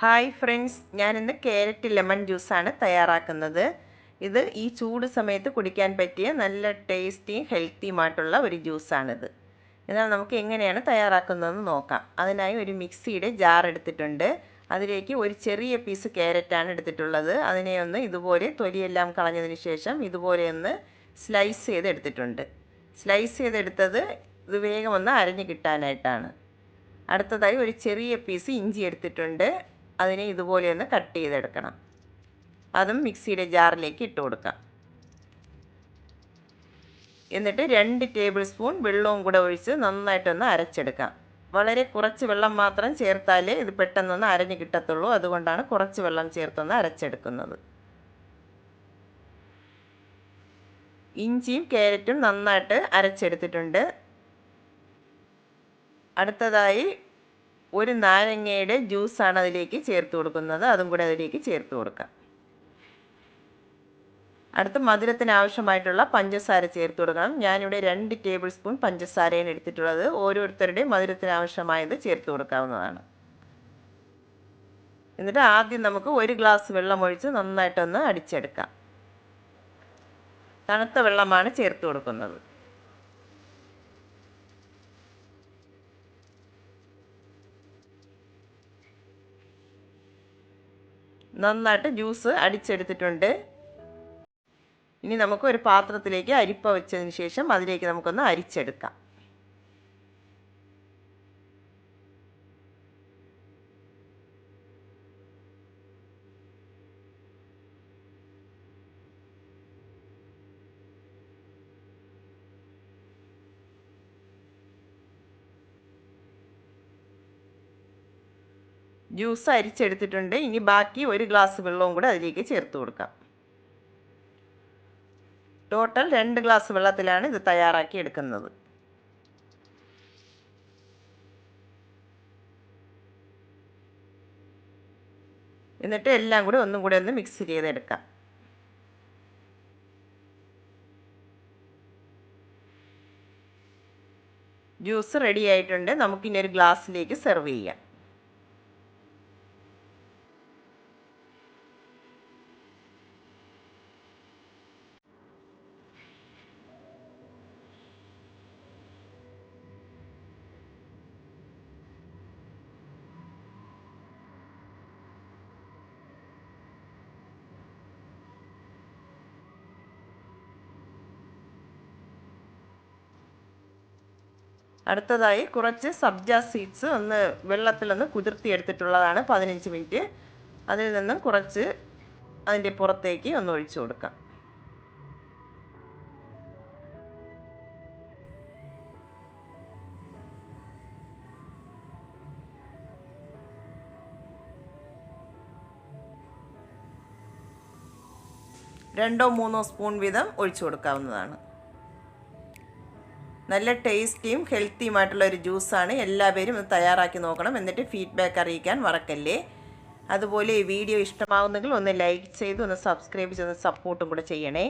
Hi friends ഞാനിന്ന് carrot lemon ജ്യൂസാണ് തയ്യാറാക്കുന്നത്. ഇത് ഈ ചൂട് സമയത്ത് കുടിക്കാൻ പറ്റിയ നല്ല ടേസ്റ്റിയും ഹെൽത്തിയുമായിട്ടുള്ള ഒരു ജ്യൂസാണിത്. എന്നാൽ നമുക്ക് എങ്ങനെയാണ് തയ്യാറാക്കുന്നതെന്ന് നോക്കാം. അതിനായി ഒരു മിക്സിയുടെ ജാർ എടുത്തിട്ടുണ്ട്. അതിലേക്ക് ഒരു ചെറിയ പീസ് ക്യാരറ്റാണ് എടുത്തിട്ടുള്ളത്. അതിനെ ഒന്ന് ഇതുപോലെ തൊലിയെല്ലാം കളഞ്ഞതിന് ശേഷം ഇതുപോലെ ഒന്ന് സ്ലൈസ് ചെയ്തെടുത്തിട്ടുണ്ട്. സ്ലൈസ് ചെയ്തെടുത്തത് ഇത് വേഗം ഒന്ന് അരഞ്ഞ് കിട്ടാനായിട്ടാണ്. അടുത്തതായി ഒരു ചെറിയ പീസ് ഇഞ്ചി എടുത്തിട്ടുണ്ട്. അതിനെ ഇതുപോലെ ഒന്ന് കട്ട് ചെയ്തെടുക്കണം. അതും മിക്സിയുടെ ജാറിലേക്ക് ഇട്ട് കൊടുക്കാം. എന്നിട്ട് രണ്ട് ടേബിൾ സ്പൂൺ വെള്ളവും കൂടെ ഒഴിച്ച് നന്നായിട്ടൊന്ന് അരച്ചെടുക്കാം. വളരെ കുറച്ച് വെള്ളം മാത്രം ചേർത്താലേ ഇത് പെട്ടെന്നൊന്ന് അരഞ്ഞ് കിട്ടത്തുള്ളൂ. അതുകൊണ്ടാണ് കുറച്ച് വെള്ളം ചേർത്തൊന്ന് അരച്ചെടുക്കുന്നത്. ഇഞ്ചിയും ക്യാരറ്റും നന്നായിട്ട് അരച്ചെടുത്തിട്ടുണ്ട്. അടുത്തതായി ഒരു നാരങ്ങയുടെ ജ്യൂസാണ് അതിലേക്ക് ചേർത്ത് കൊടുക്കുന്നത്. അതും കൂടെ അതിലേക്ക് ചേർത്ത് കൊടുക്കാം. അടുത്ത മധുരത്തിന് ആവശ്യമായിട്ടുള്ള പഞ്ചസാര ചേർത്ത് കൊടുക്കണം. ഞാനിവിടെ രണ്ട് ടേബിൾ സ്പൂൺ പഞ്ചസാരയാണ് എടുത്തിട്ടുള്ളത്. ഓരോരുത്തരുടെയും മധുരത്തിന് ആവശ്യമായത് ചേർത്ത് കൊടുക്കാവുന്നതാണ്. എന്നിട്ട് ആദ്യം നമുക്ക് ഒരു ഗ്ലാസ് വെള്ളം ഒഴിച്ച് നന്നായിട്ടൊന്ന് അടിച്ചെടുക്കാം. തണുത്ത വെള്ളമാണ് ചേർത്ത് കൊടുക്കുന്നത്. നന്നായിട്ട് ജ്യൂസ് അടിച്ചെടുത്തിട്ടുണ്ട്. ഇനി നമുക്ക് ഒരു പാത്രത്തിലേക്ക് അരിപ്പ വെച്ചതിന് ശേഷം അതിലേക്ക് നമുക്കൊന്ന് അരിച്ചെടുക്കാം. ജ്യൂസ് അരിച്ചെടുത്തിട്ടുണ്ട്. ഇനി ബാക്കി ഒരു ഗ്ലാസ് വെള്ളവും കൂടെ അതിലേക്ക് ചേർത്ത് കൊടുക്കാം. ടോട്ടൽ രണ്ട് ഗ്ലാസ് വെള്ളത്തിലാണ് ഇത് തയ്യാറാക്കി എടുക്കുന്നത്. എന്നിട്ട് എല്ലാം കൂടി ഒന്നും കൂടെ ഒന്ന് മിക്സ് ചെയ്തെടുക്കാം. ജ്യൂസ് റെഡി ആയിട്ടുണ്ട്. നമുക്കിനി ഒരു ഗ്ലാസ്സിലേക്ക് സെർവ് ചെയ്യാം. അടുത്തതായി കുറച്ച് സബ്ജ സീഡ്സ് ഒന്ന് വെള്ളത്തിലൊന്ന് കുതിർത്തി എടുത്തിട്ടുള്ളതാണ് പതിനഞ്ച് മിനിറ്റ്. അതിൽ നിന്നും കുറച്ച് അതിന്റെ പുറത്തേക്ക് ഒന്ന് ഒഴിച്ചു കൊടുക്കാം. രണ്ടോ മൂന്നോ സ്പൂൺ വീതം ഒഴിച്ചു കൊടുക്കാവുന്നതാണ്. നല്ല ടേസ്റ്റിയും ഹെൽത്തിയുമായിട്ടുള്ള ഒരു ജ്യൂസാണ്. എല്ലാവരും ഇത് തയ്യാറാക്കി നോക്കണം. എന്നിട്ട് ഫീഡ്ബാക്ക് അറിയിക്കാൻ മറക്കല്ലേ. അതുപോലെ ഈ വീഡിയോ ഇഷ്ടമാവുന്നെങ്കിൽ ഒന്ന് ലൈക്ക് ചെയ്ത് ഒന്ന് സബ്സ്ക്രൈബ് ചെയ്ത് സപ്പോർട്ടും കൂടെ ചെയ്യണേ.